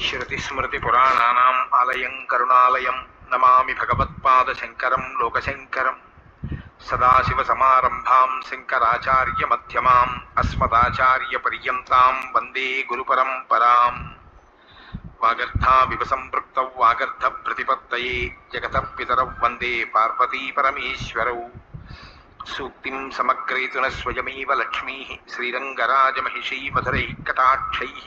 శృతిస్మృతిపురాణానాం ఆలయం కరుణాలయం నమామి భగవత్పాదశంకరం లోకశంకరం సదాశివసమారంభాం శంకరాచార్యమధ్యమాం అస్మదాచార్యపర్యంతాం వందే గురుపరంపరాం వాగర్థావివ సంపృక్త వాగర్థ ప్రతిపత్తయే జగత పితరౌ వందే పార్వతీ పరమేశ్వరౌ సూక్తిం సమగ్రేతున స్వయమేవ లక్ష్మీ శ్రీరంగరాజమహిషీ మధురైः కటాక్షైः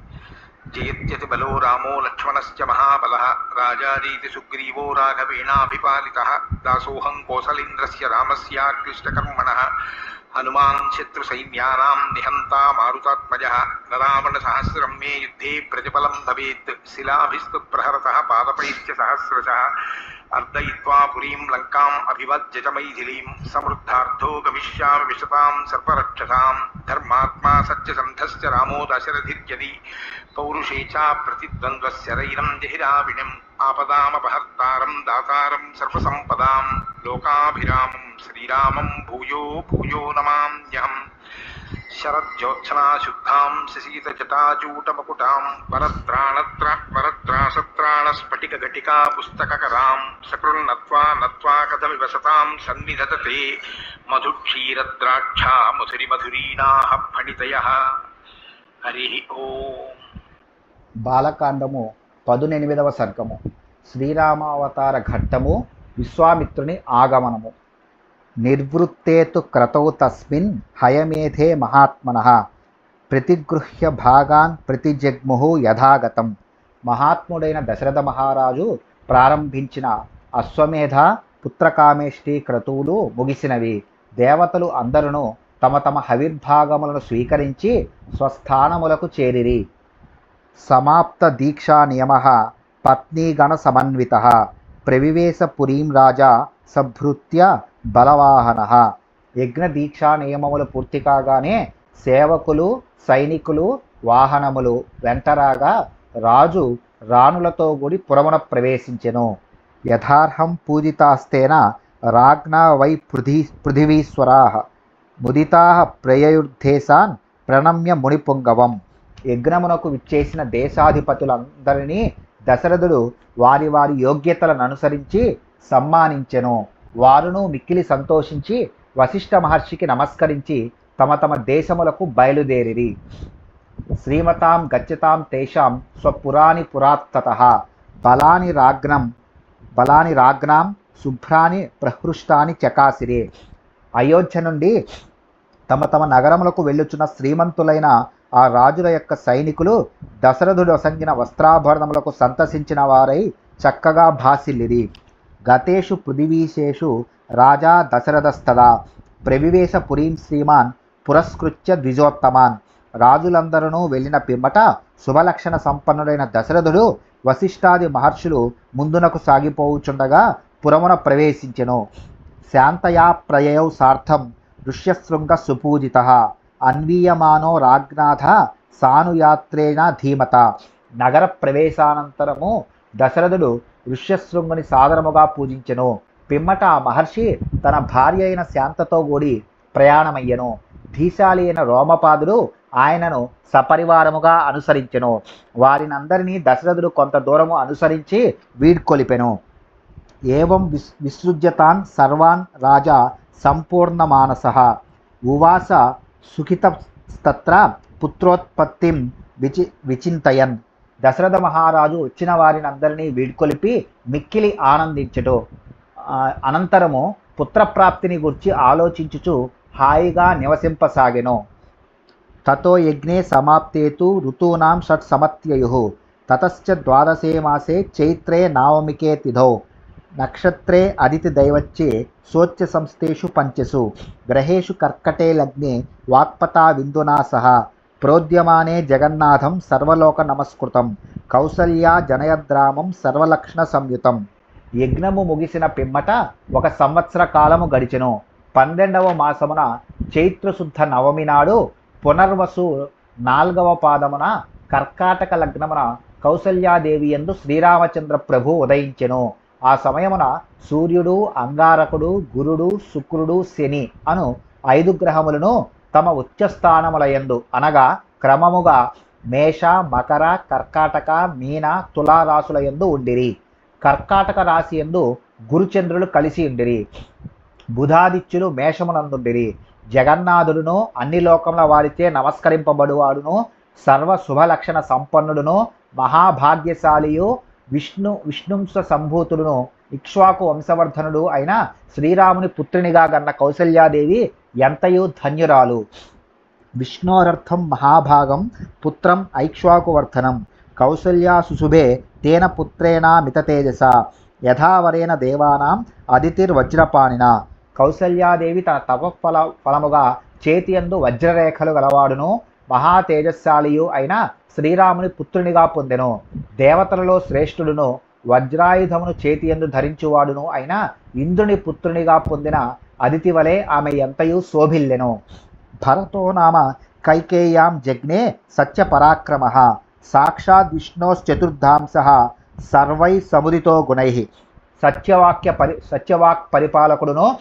जयत्यति बलो रामो लक्ष्मणश्च महाबलः। राजादीति सुग्रीवो राघवेणाभिपालितः। दासोऽहं कोसलेन्द्रस्य रामस्याक्लिष्टकर्मणः హనుమాన్ శత్రుసైన్యానాం నిహంతా మారుతాత్మజ నరావణ సహస్రం మే యుద్ధే ప్రతిఫలం భవేత్. శిలాభిస్తు ప్రహరత పాదపైత్య సహస్రశ. అర్ధయిత్వా పురీం లంకాం అభివజ్య మైథిలీం సమృద్ధార్థో గమిష్యామి విశతాం సర్వరక్షసాం. ధర్మాత్మా సత్యసంధశ్చ రామో దశరథిర్యది. పౌరుషే చ ప్రతిద్వంద్వశరైరం జహిరావిణిం. ఆపదామపహర్తారం దాతారం సర్వసంపదాం లోకాభిరామం శ్రీరామం భూయో భూయో నమామ్యహం శరజ్యోత్సనాశుద్ధాం శశీతజటాజూటమకుటాం వరత్రాణత్ర వరత్రాసత్రాణస్ఫటికఘటికా పుస్తకకరాం సకృన్నత్వా నత్వా కథమివ సతాం సన్నిధతతే మధుక్షీరద్రాక్షా మధురి మధురీనాః ఫణితయః హరి ఓ బాలకాండము పదునెనిమిదవ సర్గము. శ్రీరామావతార ఘట్టము విశ్వామిత్రుని ఆగమనము. నిర్వృత్తేతు క్రతౌ తస్మిన్ హయమేధే మహాత్మన. ప్రతిగృహ్య భాగాన్ ప్రతిజగ్ముహు యథాగతం. మహాత్ముడైన దశరథ మహారాజు ప్రారంభించిన అశ్వమేధ పుత్రకామేష్టి క్రతువులు ముగిసినవి. దేవతలు అందరును తమ తమ హవిర్భాగములను స్వీకరించి స్వస్థానములకు చేరిరి. సమాప్త దీక్షా నియమ పత్నీగణ సమన్విత ప్రవివేశ పురీం రాజా సభృత్య బలవాహన యజ్ఞ దీక్షా నియమములు పూర్తి కాగానే సేవకులు సైనికులు వాహనములు వెంటరాగా రాజు రాణులతో కూడి పురమున ప్రవేశించెను. యథార్హం పూజితాస్తేన రాజ్ఞా వై పృథి పృథివీశ్వరా ముదితా ప్రయయుర్ధేశాన్ ప్రణమ్య మునిపుంగవం. యజ్ఞమునకు విచ్చేసిన దేశాధిపతులందరినీ దశరథుడు వారి వారి యోగ్యతలను అనుసరించి సమ్మానించెను వారును మిక్కిలి సంతోషించి వశిష్ఠ మహర్షికి నమస్కరించి తమ తమ దేశములకు బయలుదేరిరి. శ్రీమతాం గచ్చతాం తేషాం స్వపురాని పురాత్తత. బలాని రాగ్నం బలాని రాగ్నాం శుభ్రాని ప్రహృష్టాని చకాసిరే. అయోధ్య నుండి తమ తమ నగరములకు వెళ్ళుచున్న శ్రీమంతులైన ఆ రాజుల యొక్క సైనికులు దశరథుడు అసంగిన వస్త్రాభరణములకు సంతసించిన వారై చక్కగా భాసిల్లిరి. గతేషు పృథివీశేషు రాజా దశరథస్తదా ప్రవివేశ పురీం శ్రీమాన్ పురస్కృత్య ద్విజోత్తమాన్. రాజులందరూ వెళ్ళిన పిమ్మట శుభలక్షణ సంపన్నుడైన దశరథుడు వశిష్ఠాది మహర్షులు ముందునకు సాగిపోవుచుండగా పురమున ప్రవేశించెను. శాంతయా ప్రయౌ సార్థం. ఋష్యశృంగ సుపూజిత అన్వీయమానో రాజ్ఞాథ సానుయాత్రేణ ధీమత. నగర ప్రవేశానంతరము దశరథుడు ఋష్యశృంగుని సాదరముగా పూజించెను. పిమ్మట ఆ మహర్షి తన భార్య అయిన శాంతతో కూడి ప్రయాణమయ్యెను. ధీశాలి అయిన రోమపాదుడు ఆయనను సపరివారముగా అనుసరించెను. వారినందరినీ దశరథుడు కొంత దూరము అనుసరించి వీడ్కొలిపెను. ఏవం విస్ విసృజ్యతాన్ సర్వాన్ రాజా సంపూర్ణమానస. ఉవాస సుఖితస్తత్ర పుత్రోత్పత్తిం విచి విచింతయన్. దశరథ మహారాజు వచ్చిన వారిని అందరినీ వీడ్కొలిపి మిక్కిలి ఆనందించడు అనంతరము పుత్రప్రాప్తిని గురించి ఆలోచించుచు హాయిగా నివసింపసాగెను. తతో యజ్ఞే సమాప్తేతు ఋతూనాం షట్ సమత్యయు తతశ్చ ద్వాదశే మాసే చైత్రే నవమికే తిథౌ. నక్షత్రే అదితి దైవచ్చే సోచ్య సంస్థేషు పంచసు. గ్రహేషు కర్కటే లగ్నే వాక్పతా విందునా సహ. ప్రోద్యమానే జగన్నాథం సర్వలోక నమస్కృతం. కౌసల్యా జనయద్రామం సర్వలక్షణ సంయుతం. యజ్ఞము ముగిసిన పిమ్మట ఒక సంవత్సర కాలము గడిచెను. పన్నెండవ మాసమున చైత్రశుద్ధ నవమి నాడు పునర్వసు నాల్గవ పాదమున కర్కాటక లగ్నమున కౌసల్యాదేవి ఎందు శ్రీరామచంద్ర ప్రభు ఉదయించెను. ఆ సమయమున సూర్యుడు అంగారకుడు గురుడు శుక్రుడు శని అను ఐదు గ్రహములను తమ ఉచ్చస్థానములయందు అనగా క్రమముగా మేష మకర కర్కాటక మీన తులారాశుల యందు ఉండిరి. కర్కాటక రాశి యందు గురుచంద్రులు కలిసి ఉండిరి. బుధాదిత్యులు మేషమునందుండిరి. జగన్నాథుడును అన్ని లోకముల వారిచే నమస్కరింపబడువాడును సర్వ శుభలక్షణ సంపన్నుడును మహాభాగ్యశాలియు విష్ణు విష్ణుంస సంభూతుడును ఇక్ష్వాకు వంశవర్ధనుడు అయిన శ్రీరాముని పుత్రినిగా గన్న కౌసల్యాదేవి ఎంతయో ధన్యురాలు. విష్ణోరర్థం మహాభాగం పుత్రం ఐక్ష్వాకువర్ధనం కౌసల్యా సుశుభే తేన పుత్రేణా మితతేజస యథావరేణ దేవానాం అదితిర్వజ్రపాణిన కౌసల్యాదేవి తన తపఫల ఫలముగా చేతియందు వజ్రరేఖలు గలవాడును. మహా తేజస్శాలియు అయిన శ్రీరాముని పుత్రునిగా పొందెను. దేవతలలో శ్రేష్ఠుడును వజ్రాయుధమును చేతి ఎందు ధరించువాడును అయిన ఇంద్రుని పుత్రునిగా పొందిన అదితి వలె ఆమె ఎంతయు శోభిల్లెను. భరతో నామ కైకేయాం జగ్నే సత్యపరాక్రమ సాక్షాద్ విష్ణోశ్చతుర్ధాంస. సర్వై సముదితో గుణై. సత్యవాక్య పరి సత్యవాక్ పరిపాలకుడును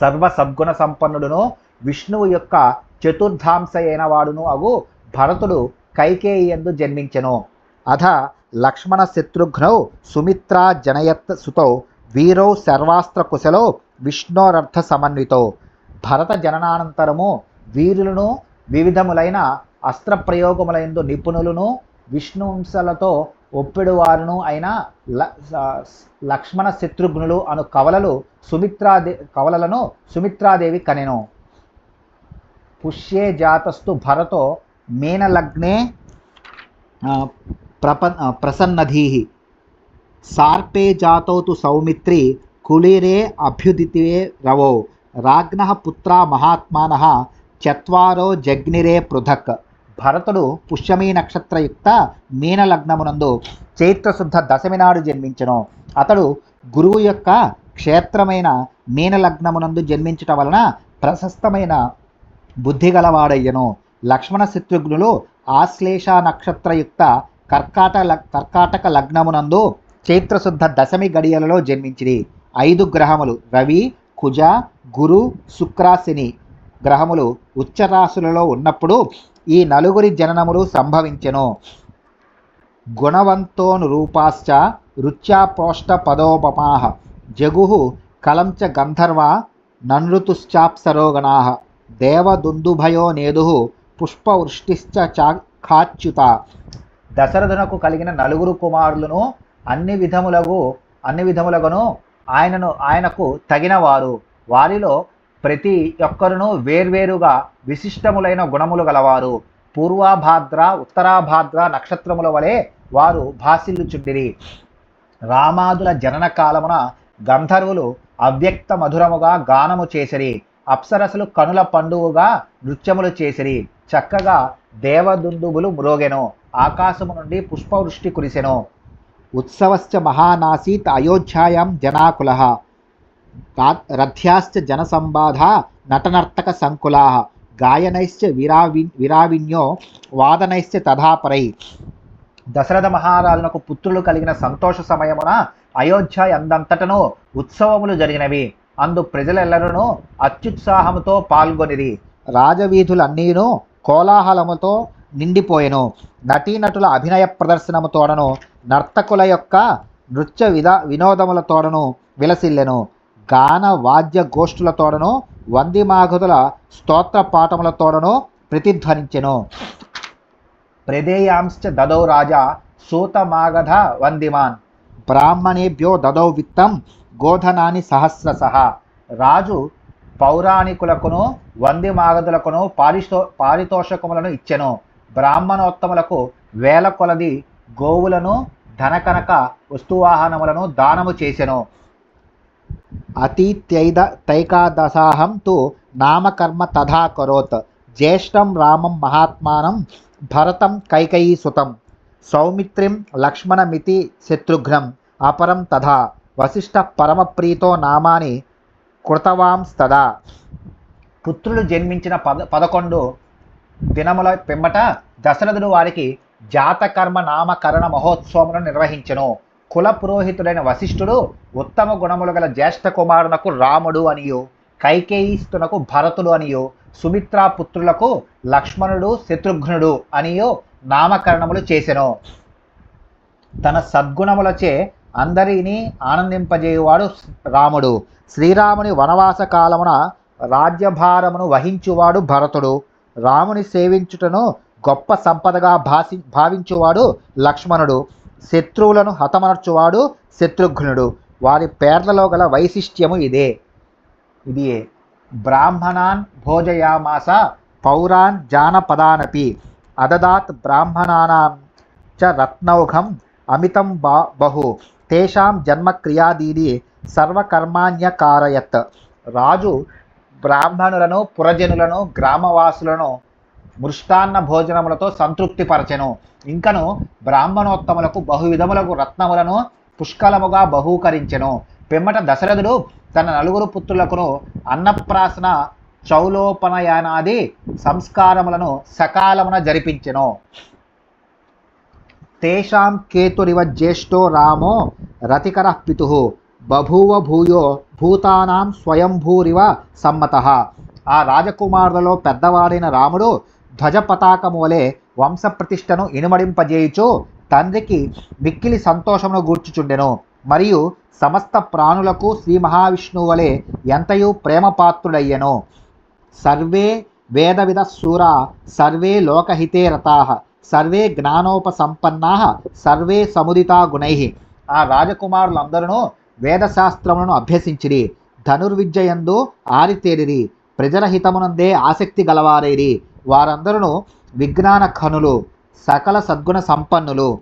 సర్వ సద్గుణ సంపన్నుడును విష్ణువు యొక్క చతుర్ధాంస అయిన వాడును అగు భరతుడు కైకేయందు జన్మించెను. అథ లక్ష్మణ శత్రుఘ్నౌ సుమిత్రా జనయత్ సుతౌ వీరౌ సర్వాస్త్ర కుశలో విష్ణోరర్థ సమన్వితో. భరత జననానంతరము వీరులను వివిధములైన అస్త్రప్రయోగములందు నిపుణులను విష్ణుంశలతో ఒప్పెడువారును అయిన ల- లక్ష్మణ శత్రుఘ్నులు అను కవలలు సుమిత్రాదే కవలలను సుమిత్రాదేవి కనెను. పుష్యే జాతస్తు భరతో మీనలగ్నే ప్రప ప్రసన్నధీ సార్పే జాతౌ తు సౌమిత్రి కులీరే అభ్యుదితే రవో. రాజ్ఞ పుత్రా మహాత్మాన చత్వారో జగ్నిరే పృథక్. భరతుడు పుష్యమీ నక్షత్రయుక్త మీనలగ్నమునందు చైత్రశుద్ధ దశమి నాడు జన్మించను. అతడు గురువు యొక్క క్షేత్రమైన మీనలగ్నమునందు జన్మించటం జన్మించుట వలన ప్రశస్తమైన బుద్ధి గలవాడయ్యను. లక్ష్మణ శత్రుఘ్నులు ఆశ్లేష నక్షత్రయుక్త కర్కాట కర్కాటక లగ్నమునందు చైత్రశుద్ధ దశమి గడియలలో జన్మించిరి. ఐదు గ్రహములు రవి కుజ గురు శుక్రాశిని గ్రహములు ఉచ్చరాశులలో ఉన్నప్పుడు ఈ నలుగురి జననములు సంభవించెను. గుణవంతోను రూపాశ్చ రుచ్యాపోష్ట పదోపమాహ జగుహు కలంచ గంధర్వ ననృతుశ్చాప్సరోగణా దేవదుందుభయో నేదు పుష్పవృష్టిశ్చ చాఖాచ్యుత దశరథునకు కలిగిన నలుగురు కుమారులను అన్ని విధములకు అన్ని విధములగును ఆయనను ఆయనకు తగినవారు. వారిలో ప్రతి ఒక్కరును వేర్వేరుగా విశిష్టములైన గుణములు గలవారు. పూర్వాభాద్ర ఉత్తరాభాద్ర నక్షత్రముల వలె వారు భాసిల్లుచుండిరి. రామాదుల జనన కాలమున గంధర్వులు అవ్యక్త మధురముగా గానము చేసిరి. అప్సరసలు కనుల పండువుగా నృత్యములు చేసిరి. చక్కగా దేవదుందుబులు మ్రోగెను. ఆకాశము నుండి పుష్పవృష్టి కురిసెను. ఉత్సవశ్చ మహానాసీత్ అయోధ్యాయాం జనాకుల. రథ్యాశ్చ జనసంబాధ నటనర్తక సంకులా. గాయనైశ్చ విరావి విరావిన్యో వాదనైశ్చ తథాపరై. దశరథ మహారాజునకు పుత్రులు కలిగిన సంతోష సమయమున అయోధ్య అందంతటను ఉత్సవములు జరిగినవి. అందు ప్రజలెల్లరూ అత్యుత్సాహముతో పాల్గొనిరి. రాజవీధులన్నీను కోలాహలముతో నిండిపోయెను. నటీనటుల అభినయ ప్రదర్శనముతోడను నర్తకుల యొక్క నృత్య విధ వినోదములతోడను విలసిల్లెను. గాన వాద్య గోష్ఠులతోడను వందిమాగతుల స్తోత్ర పాఠములతోడను ప్రతిధ్వనించెను. ప్రదేయాంశ్చ దదౌ రాజా సూతమాగధ వందిమాన్. బ్రాహ్మణేభ్యో దదౌ విత్తం గోధనాని సహస్రసహ. రాజు పౌరాణికులకును వంది మాగదులకును పారితో పారితోషకములను ఇచ్చెను. బ్రాహ్మణోత్తములకు వేల కొలది గోవులను ధనకనక వస్తువాహనములను దానము చేసెను. అతీత్యైద తైకాదశాహం తు నామకర్మ తథా కరోత్. జ్యేష్టం రామం మహాత్మానం భరతం కైకయీసుతం సౌమిత్రిం లక్ష్మణమితి శత్రుఘ్నం. అపరం తథా. వశిష్ఠ పరమప్రీతో నామాని కృతవాంస్తదా. పుత్రులు జన్మించిన పద పదకొండు దినముల పిమ్మట దశరథుడు వారికి జాతకర్మ నామకరణ మహోత్సవమును నిర్వహించెను. కుల పురోహితుడైన వశిష్ఠుడు ఉత్తమ గుణములు గల జ్యేష్ఠ కుమారునకు రాముడు అనియు కైకేయిస్తునకు భరతుడు అనియు సుమిత్రా పుత్రులకు లక్ష్మణుడు శత్రుఘ్నుడు అనియు నామకరణములు చేసెను. తన సద్గుణములచే అందరినీ ఆనందింపజేయువాడు రాముడు. శ్రీరాముని వనవాస కాలమున రాజ్యభారమును వహించువాడు భరతుడు. రాముని సేవించుటను గొప్ప సంపదగా భాసి భావించువాడు లక్ష్మణుడు. శత్రువులను హతమర్చువాడు శత్రుఘ్నుడు. వారి పేర్లలో గల వైశిష్ట్యము ఇదే. ఇది బ్రాహ్మణాన్ భోజయామాస పౌరాన్ జానపదానపి. అదదాత్ బ్రాహ్మణానాం చ రత్నౌఘం అమితం బా బహు. తేషాం జన్మక్రియాదీని సర్వకర్మాణ్యకారయత్. రాజు బ్రాహ్మణులను పురజనులను గ్రామవాసులను మృష్టాన్న భోజనములతో సంతృప్తిపరచెను. ఇంకను బ్రాహ్మణోత్తములకు బహువిధములకు రత్నములను పుష్కలముగా బహూకరించెను. పిమ్మట దశరథుడు తన నలుగురు పుత్రులకును అన్నప్రాసన చౌలోపనయానాది సంస్కారములను సకాలమున జరిపించెను. తేషాం కేతురివ జ్యేష్ఠో రామో రతికర పితు బభూవ భూయో భూతానాం స్వయంభూరివ సమ్మత. ఆ రాజకుమారులలో పెద్దవాడైన రాముడు ధ్వజ పతాకము వలె వంశప్రతిష్టను ఇనుమడింపజేయుచు తండ్రికి మిక్కిలి సంతోషమును గూర్చుచుండెను. మరియు సమస్త ప్రాణులకు శ్రీ మహావిష్ణువు వలె ఎంతయు ప్రేమపాత్రుడయ్యెను. సర్వే వేదవిధ సూర సర్వే లోకహితే రతా. సర్వే జ్ఞానోపసంపన్నా సర్వే సముదితా గుణై. ఆ రాజకుమారులందరూ వేదశాస్త్రములను అభ్యసించిరి. ధనుర్విద్యయందు ఆరితేరిరి. ప్రజల హితమునందే ఆసక్తి గలవారైరి. వారందరూ విజ్ఞాన ఖనులు సకల సద్గుణ సంపన్నులు.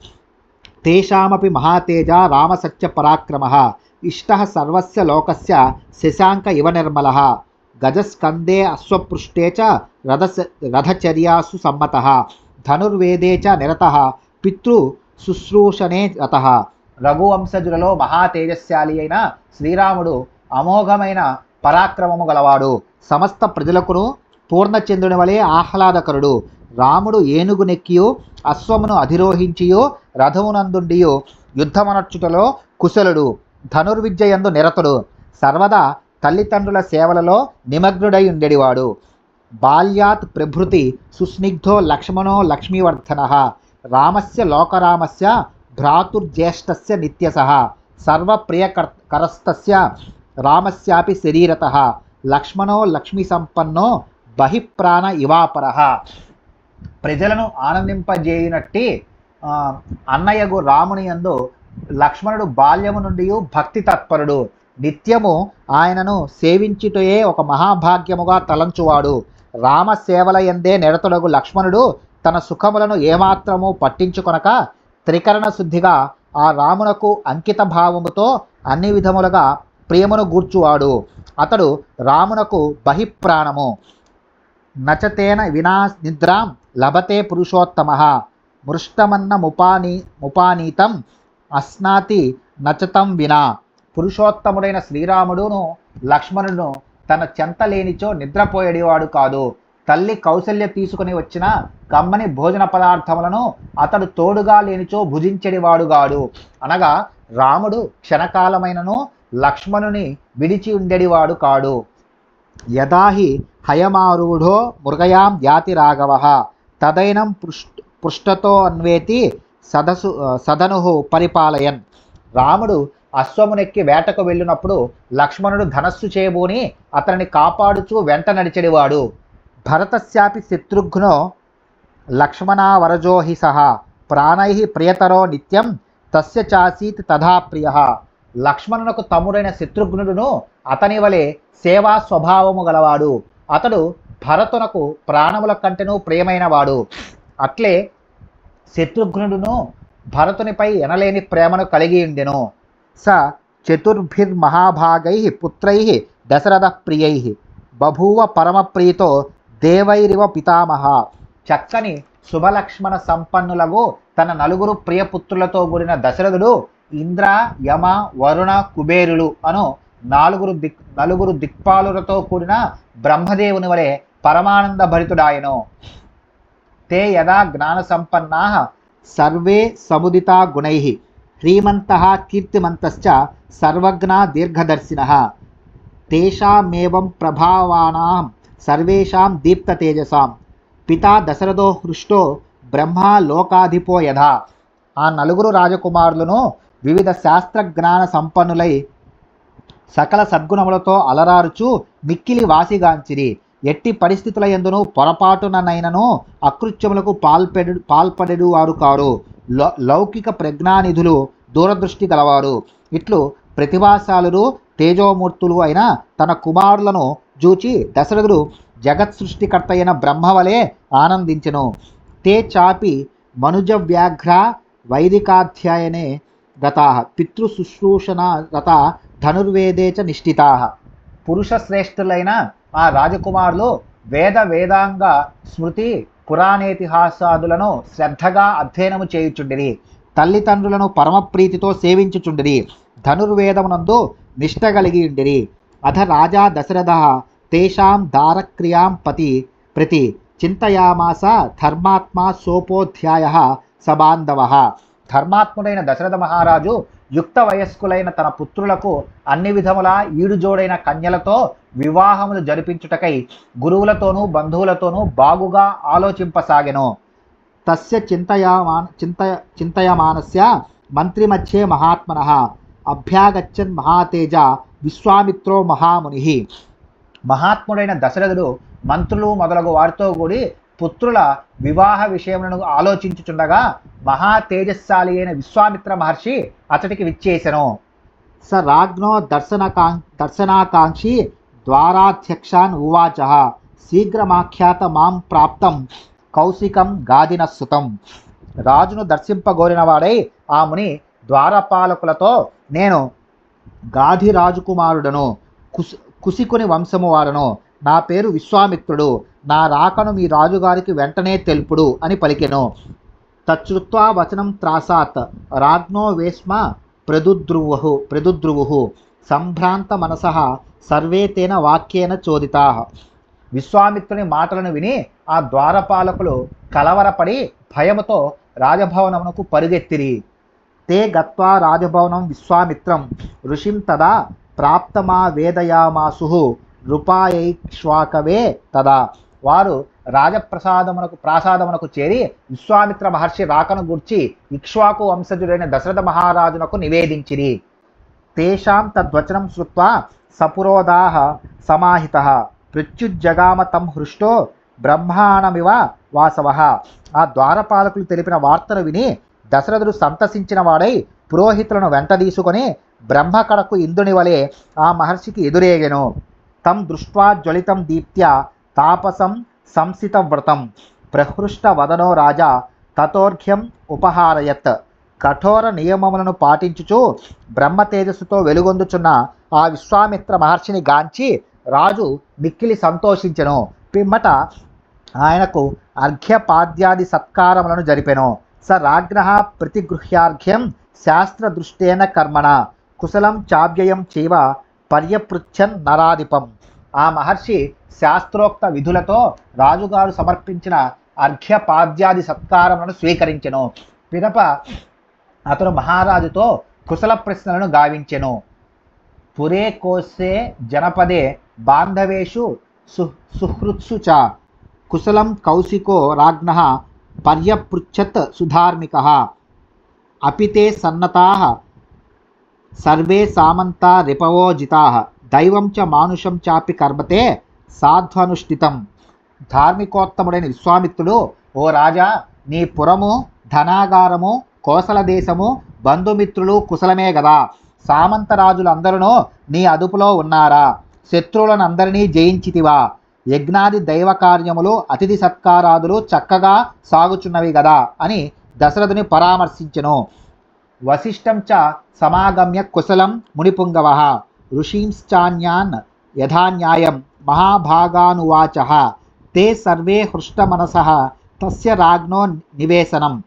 తేషామపి మహాతేజ రామసత్య పరాక్రమ. ఇష్ట సర్వస్య లోకస్య శశాంక ఇవ నిర్మల. గజస్కందే అశ్వపృష్టే చ రథ రథచర్యాసు సమ్మత. ధనుర్వేదే చ నిరత పితృ శుశ్రూషణే రత. రఘువంశజులలో మహాతేజస్శాలి అయిన శ్రీరాముడు అమోఘమైన పరాక్రమము గలవాడు. సమస్త ప్రజలకును పూర్ణచంద్రుని వలె ఆహ్లాదకరుడు. రాముడు ఏనుగు నెక్కియో అశ్వమును అధిరోహించియో రథమునందుండియో యుద్ధమనర్చుటలో కుశలుడు ధనుర్విద్యయందు నిరతుడు. సర్వదా తల్లిదండ్రుల సేవలలో నిమగ్నుడై ఉండేవాడు బాల్యాత్ ప్రభృతి సుస్నిగ్ధో లక్ష్మణో లక్ష్మీవర్ధన రామస్య లోకరామస్య భ్రాతుర్జ్యేష్ఠస్య నిత్యసహ సర్వప్రియకరస్తస్య రామస్యాపి శరీరత లక్ష్మణో లక్ష్మీ సంపన్నో బహిప్రాణ ఇవాపర. ప్రజలను ఆనందింపజేయునట్టి అన్నయ్యగు రాముని యందు లక్ష్మణుడు బాల్యము నుండి భక్తి తత్పరుడు. నిత్యము ఆయనను సేవించుటయే ఒక మహాభాగ్యముగా తలంచువాడు. రామ సేవల ఎందే నిరతుడగు లక్ష్మణుడు తన సుఖములను ఏమాత్రము పట్టించుకొనక త్రికరణ శుద్ధిగా ఆ రామునకు అంకిత భావముతో అన్ని విధములుగా ప్రేమను గూర్చువాడు. అతడు రామునకు బహిప్రాణము. నచతేన వినా నిద్రాం లభతే పురుషోత్తమ. మృష్టమన్న ముపానీ ముపానీతం అస్నాతి నచతం వినా. పురుషోత్తముడైన శ్రీరాముడును లక్ష్మణుడును తన చెంత లేనిచో నిద్రపోయేడివాడు కాదు. తల్లి కౌశల్య తీసుకుని వచ్చిన కమ్మని భోజన పదార్థములను అతడు తోడుగా లేనిచో భుజించెడివాడుగాడు అనగా రాముడు క్షణకాలమైనను లక్ష్మణుని విడిచి ఉండేడివాడు కాడు. యదాహి హయమారూఢో మృగయాం యాతి రాఘవ. తదైనం పృష్ట పృష్టతో అన్వేతి సదసు సదను పరిపాలయన్. రాముడు అశ్వమునెక్కి వేటకు వెళ్ళినప్పుడు లక్ష్మణుడు ధనస్సు చేయబోని అతనిని కాపాడుచూ వెంట నడిచెడివాడు. భరతస్యాపి శత్రుఘ్నో లక్ష్మణావరజోహి సహ. ప్రాణై ప్రియతరో నిత్యం తస్య చాసీత్ తథా ప్రియ. లక్ష్మణునకు తమ్ముడైన శత్రుఘ్నుడును అతని వలె సేవా స్వభావము గలవాడు. అతడు భరతునకు ప్రాణముల కంటెను ప్రియమైనవాడు. అట్లే శత్రుఘ్నుడును భరతునిపై ఎనలేని ప్రేమను కలిగి ఉండెను. స చతుర్భిర్మహాభాగై పుత్రై దశరథప్రియై బభూవ పరమప్రీతో దేవైరివ పితామహ చక్కని శుభలక్ష్మణ సంపన్నులకు తన నలుగురు ప్రియపుత్రులతో కూడిన దశరథుడు ఇంద్ర యమ వరుణ కుబేరులు అను నాలుగురు దిక్ నలుగురు దిక్పాలులతో కూడిన బ్రహ్మదేవుని వలె పరమానంద భరితుడాయను తే యదా జ్ఞాన సంపన్నా సర్వే సముదితా గుణై హ్రీమంత కీర్తిమంతశ్చ సర్వజ్ఞ దీర్ఘదర్శిన తేషామేవం ప్రభావానాం సర్వేషాం దీప్త తేజసాం పితా దశరథో హృష్టో బ్రహ్మ లోకాధిపో యథా ఆ నలుగురు రాజకుమారులను వివిధ శాస్త్ర జ్ఞాన సంపన్నులై సకల సద్గుణములతో అలరారుచు మిక్కిలి వాసిగాంచిరి. ఎట్టి పరిస్థితుల ఎందును పొరపాటుననైనను అకృత్యములకు పాల్పెడు పాల్పడెడు వారు కారు లౌకిక ప్రజ్ఞానిధులు దూరదృష్టి గలవారు. ఇట్లు ప్రతిభాశాలురు తేజోమూర్తులు అయిన తన కుమారులను చూచి దశరథుడు జగత్ సృష్టికర్త అయిన బ్రహ్మవలే ఆనందించెను. తే చాపి మనుజ వ్యాఘ్ర వైదికాధ్యాయనే గతా పితృశుశ్రూషణ రత ధనుర్వేదే చ నిష్ఠితా. పురుష శ్రేష్ఠులైన ఆ రాజకుమారులు వేద వేదాంగ స్మృతి పురాణేతిహాసాదులను శ్రద్ధగా అధ్యయనము చేయుచుండిరి. తల్లిదండ్రులను పరమప్రీతితో సేవించుచుండిరి. ధనుర్వేదమునందు నిష్ట కలిగి ఉండిరి అథ రాజా దశరథ తేషాం దారక్రియాం పతి ప్రతి చింతయామాస ధర్మాత్మా సోపోధ్యాయ సబాంధవ ధర్మాత్ముడైన దశరథ మహారాజు యుక్త వయస్కులైన తన పుత్రులకు అన్ని విధముల ఈడుజోడైన కన్యలతో వివాహములు జరిపించుటకై గురువులతోనూ బంధువులతోనూ బాగుగా ఆలోచింపసాగెను. తస్య చింతయమాన చింత చింతయమానస్య మంత్రిమధ్యే మహాత్మన. అభ్యాగచ్చన్ మహాతేజ విశ్వామిత్రో మహాముని. మహాత్ముడైన దశరథుడు మంత్రులు మొదలగు వారితో కూడి పుత్రుల వివాహ విషయములను ఆలోచించుచుండగా మహా తేజస్శాలి అయిన విశ్వామిత్ర మహర్షి అతడికి విచ్చేసెను. స రాజ్ఞో దర్శనకాం దర్శనాకాంక్షి ద్వారాధ్యక్షాన్ ఉవాచ. శీఘ్రమాఖ్యాత మాం ప్రాప్తం. కౌశికం గాదినస్సుతం రాజును దర్శింపగోరిన వాడై ఆ ముని ద్వారపాలకులతో నేను గాధి రాజకుమారుడను కుస్ కుసికుని వంశము వాడను నా పేరు విశ్వామిత్రుడు. నా రాకను మీ రాజుగారికి వెంటనే తెలుపుడు అని పలికెను. తచ్చుత్వా వచనం త్రాసాత్. రాజ్ఞో వేష్మ ప్రదుద్రువు ప్రదుద్రువు సంభ్రాంత మనస సర్వే తేన వాక్యేన చోదితా. విశ్వామిత్రుని మాటలను విని ఆ ద్వారపాలకులు కలవరపడి భయముతో రాజభవనమునకు పరుగెత్తిరి. తే గత్వా రాజభవనం విశ్వామిత్రం. ఋషిం తదా ప్రాప్తమా వేదయామాసు నృపాయైక్ష్వాకవే తదా. వారు రాజప్రసాదమునకు ప్రాసాదమునకు చేరి విశ్వామిత్ర మహర్షి రాకను గూర్చి ఇక్ష్వాకు వంశజుడైన దశరథ మహారాజునకు నివేదించిరి. తేషాం తద్వచనం శ్రుత్వా సపురోదాహ సమాహిత. ప్రత్యుజ్జగామ తం హృష్టో బ్రహ్మాణమివ వాసవ. ఆ ద్వారపాలకులు తెలిపిన వార్తను విని దశరథుడు సంతసించిన వాడై పురోహితులను వెంట తీసుకొని బ్రహ్మకడకు ఇందుని వలె ఆ మహర్షికి ఎదురేగెను. తం దృష్ట్వా జ్వలితం దీప్త్య తాపసం సంసిత వ్రతం ప్రహృష్ట వదనో రాజా తతోర్ఘ్యం ఉపహారయత్. కఠోర నియమములను పాటించుచు బ్రహ్మ తేజస్సుతో వెలుగొందుచున్న ఆ విశ్వామిత్ర మహర్షిని గాంచి రాజు మిక్కిలి సంతోషించెను. పిమ్మట ఆయనకు అర్ఘ్యపాద్యాది సత్కారములను జరిపెను. స రాజ్ఞ ప్రతిగృహ్యార్ఘ్యం శాస్త్రదృష్టేన కర్మణ. కుశలం చావ్యయం చేవ పర్యపృచ్ఛన్ నరాధిపం. ఆ మహర్షి శాస్త్రోక్త విధులతో రాజుగారు సమర్పించిన అర్ఘ్యపాద్యాది సత్కారములను స్వీకరించెను. పిదప అతను మహారాజుతో కుశల ప్రశ్నలను గావించెను. పురే కోసే జనపదే బాంధవేషు సు సుహృత్సు చ కుశలం కౌశికో రాజ్ఞ పర్యపృచ్ఛత్ సుధార్మిక. అపితే సన్నతా సర్వే సామంతా రిపవో జితా దైవం చ మానుషం చాపి కర్మతే సాధ్వనుష్ఠితం. ధార్మికోత్తముడైన విశ్వామిత్రుడు ఓ రాజా నీ పురము ధనాగారము కోసల దేశము బంధుమిత్రులు కుశలమే గదా. సామంతరాజులందరూ నీ అదుపులో ఉన్నారా. శత్రువులనందరినీ జయించితివా. యజ్ఞాది దైవ కార్యములు అతిథి సత్కారాదులు చక్కగా సాగుచున్నవి గదా అని దశరథుని పరామర్శించెను. వశిష్టం చ సమాగమ్య కుశలం మునిపుంగవ. ఋషీంశ్చాన్యాన్ యథాన్యాయం మహాభాగానువాచ. తే సర్వే హృష్టమనస. తస్య రాజ్ఞో నివేశనం.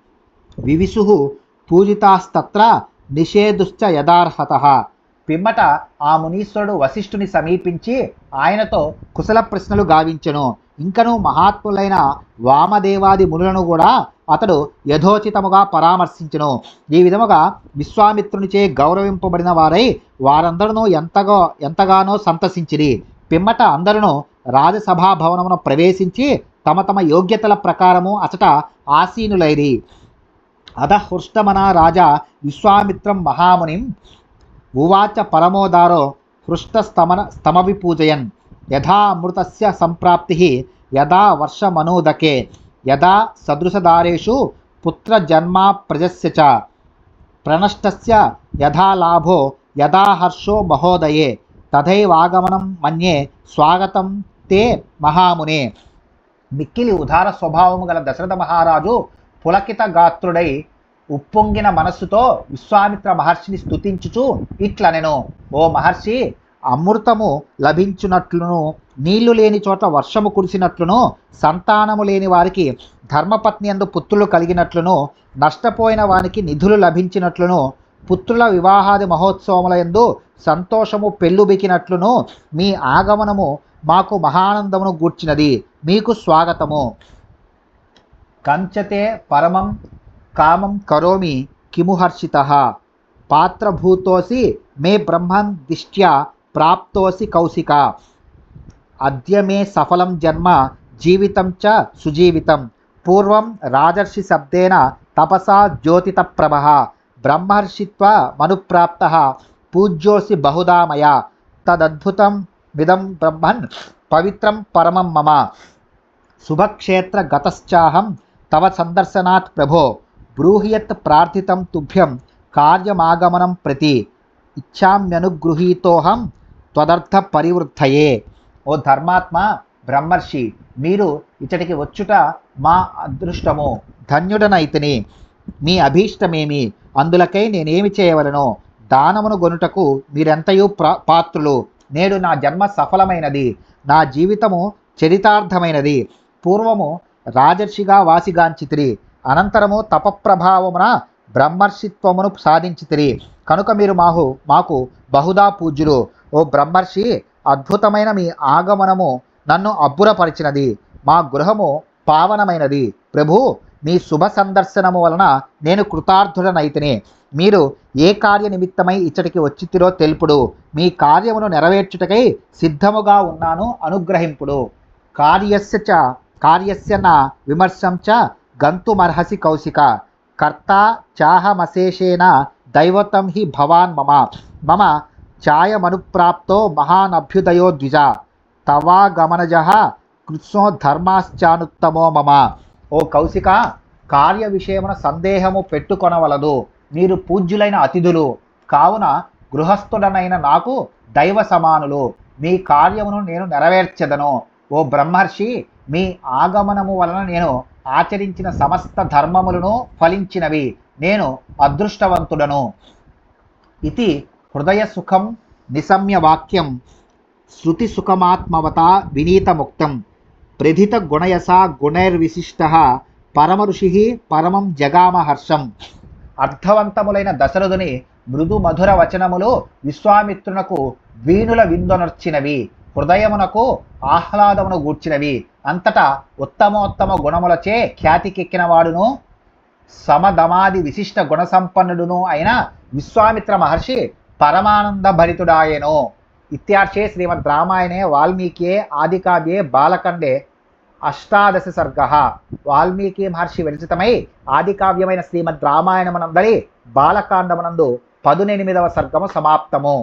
వివిశు పూజితాస్తత్ర నిషేధుశ్చ యథార్హత పిమ్మట ఆ మునీశ్వరుడు వశిష్ఠుని సమీపించి ఆయనతో కుశల ప్రశ్నలు గావించెను. ఇంకనూ మహాత్ములైన వామదేవాది మునులను కూడా అతడు యథోచితముగా పరామర్శించను. ఈ విధముగా విశ్వామిత్రునిచే గౌరవింపబడిన వారై వారందరూ ఎంతగా ఎంతగానో సంతసించిరి. పిమ్మట అందరూ రాజసభా భవనమున ప్రవేశించి తమ తమ యోగ్యతల ప్రకారము అచట ఆసీనులైరి. అధహృష్టమన రాజా విశ్వామిత్రం మహామునిం ఉవాచ పరమోదారో హృష్టస్తమన స్తమవి పూజయన్ యథామృతస్య సంప్రాప్తి యథా వర్షమనూదకే. యదా సదృశదారేషు పుత్రజన్మ ప్రజస్య చ. ప్రణష్టస్య యథా లాభో హర్షో మహోదయే. తథైవాగమనం మన్యే స్వాగతం తే మహామునే. మిక్కిలి ఉదార స్వభావము గల దశరథ మహారాజు పులకిత గాత్రుడై ఉప్పొంగిన మనస్సుతో విశ్వామిత్ర మహర్షిని స్తుతించుచు ఇట్లనెను. ఓ మహర్షి అమృతము లభించునట్లును నీళ్ళు లేని చోట వర్షము కురిసినట్లును సంతానము లేని వారికి ధర్మపత్ని అందు పుత్రులు కలిగినట్లును నష్టపోయిన వానికి నిధులు లభించినట్లును పుత్రుల వివాహాది మహోత్సవములయందు సంతోషము పెళ్ళుబికినట్లును మీ ఆగమనము మాకు మహానందమును గూర్చినది. మీకు స్వాగతము. కంచతే పరమం కామం కరోమి కిముహర్షిత పాత్రభూతోసి మే బ్రహ్మన్ దిష్ట్యా ప్రాప్తోసి కౌశిక. అద్యమే సఫలం జన్మ జీవితం చ సుజీవితం. పూర్వం రాజర్షి శబ్దేన తపసా జ్యోతిత ప్రభ. బ్రహ్మర్షిత్వ మనుప్రాప్త. పూజ్యోసి బహుదామయ తదద్భుతం విదం బ్రహ్మన్ పవిత్రం పరమం మమ. శుభక్షేత్ర గతశ్చాహం తవ సందర్శనాత్ ప్రభో. బ్రూహియత్ ప్రార్థితం తుభ్యం కార్యమాగమనం ప్రతి. ఇచ్చామ్యనుగృహీతోహం త్వదర్థ పరివృద్ధయే. ఓ ధర్మాత్మ బ్రహ్మర్షి మీరు ఇచ్చటికి వచ్చుట మా అదృష్టము. ధన్యుడనైతిని మీ అభీష్టమేమి? అందులకై నేనేమి చేయవలను దానమును గొనుటకు మీరెంతయు ప్రా పాత్రులు? నేడు నా జన్మ సఫలమైనది నా జీవితము చరితార్థమైనది. పూర్వము రాజర్షిగా వాసిగాంచితిరి అనంతరము తపప్రభావమున బ్రహ్మర్షిత్వమును సాధించితిరి. కనుక మీరు మాకు మాకు బహుదా పూజ్యులు. ఓ బ్రహ్మర్షి అద్భుతమైన మీ ఆగమనము నన్ను అబ్బురపరిచినది. మా గృహము పావనమైనది. ప్రభు మీ శుభ సందర్శనము వలన నేను కృతార్థుడనైతిని. మీరు ఏ కార్య నిమిత్తమై ఇచ్చటికి వచ్చితిరో తెలుపుడు. మీ కార్యమును నెరవేర్చుటకై సిద్ధముగా ఉన్నాను అనుగ్రహింపుడు. కార్యస్య చ కార్యస్య నా విమర్శం చ గంతుమర్హసి కౌశిక. కర్త చాహమశేషేణ దైవతం హి భవాన్ మమ. మమ ఛాయమనుప్రాప్తో మహానభ్యుదయో ద్విజ. తవాగమనజ కృత్సో ధర్మాశ్చానుత్తమో మమ. ఓ కౌశిక కార్య విషయమున సందేహము పెట్టుకొనవలదు. మీరు పూజ్యులైన అతిథులు. కావున గృహస్థుడనైన నాకు దైవ సమానులు మీ కార్యమును నేను నెరవేర్చదను. ఓ బ్రహ్మర్షి మీ ఆగమనము వలన నేను ఆచరించిన సమస్త ధర్మములను ఫలించినవి. నేను అదృష్టవంతుడను. ఇది హృదయ సుఖం నిసమ్య వాక్యం శృతి సుఖమాత్మవత వినీతముక్తం. ప్రధిత గుణయస గుణైర్విశిష్ట పరమఋషి పరమం జగామహర్షం. అర్థవంతములైన దశరథుని మృదు మధుర వచనములు విశ్వామిత్రునకు వీణుల విందునర్చినవి హృదయమునకు ఆహ్లాదమును గూర్చినవి. అంతటా ఉత్తమోత్తమ గుణములచే ఖ్యాతికెక్కిన వాడును సమదమాది విశిష్ట గుణసంపన్నుడును అయిన విశ్వామిత్ర మహర్షి పరమానంద భరితుడాయెను ఇత్యార్షే శ్రీమద్ రామాయణే వాల్మీకియే ఆదికావ్యే బాలకండే అష్టాదశ సర్గ. వాల్మీకి మహర్షి విరచితమై ఆదికావ్యమైన శ్రీమద్ రామాయణమునందరి బాలకాండమునందు పదునెనిమిదవ సర్గము సమాప్తము.